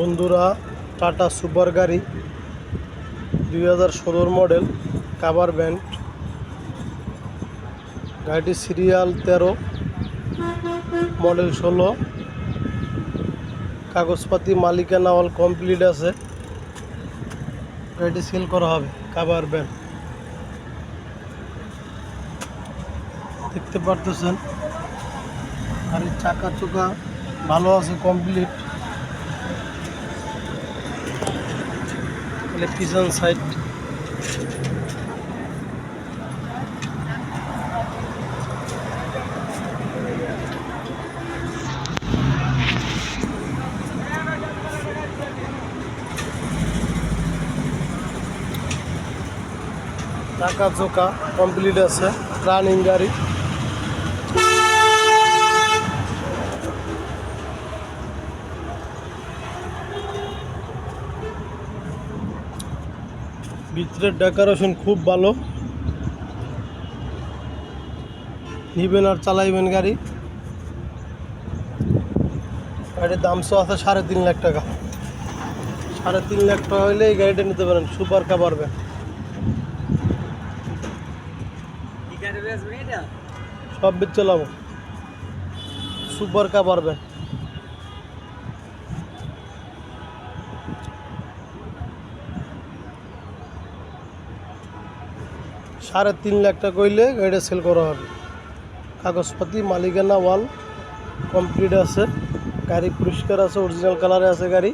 বন্ধুরা, tata super গাড়ি, দুই হাজার ষোলোর মডেল, কাভার ব্যান্ড। গাড়িটি সিরিয়াল তেরো, মডেল ষোলো। কাগজপাতি মালিকানা অল কমপ্লিট আছে। গাড়িটি সেল করা হবে, কাভার ব্যান্ড। দেখতে পারতেছেন, গাড়ির চাকা চোকা ভালো আছে, কমপ্লিট। তাহলে পিছন সাইড। চাকা চোকা কমপ্লিট আছে রানিং গাড়ি। ভিতরের ডেকোরেশন খুব ভালো। নিবেন আর চালাইবেন গাড়ি। গাড়ির দাম তো আছে সাড়ে তিন লাখ টাকা। সাড়ে তিন লাখ টাকা হলে এই গাড়িটা নিতে পারেন সুপার পারবেন কি এটা? সব বিচ চালাবো সুপার কার পারবেন সাড়ে তিন লাখ টাকা কইলে গাড়িটা সেল করা হবে। কাগজপাতি, মালিকানা ওয়াল কমপ্লিট আছে, গাড়ি পরিষ্কার আছে অরিজিনাল কালারে আছে গাড়ি।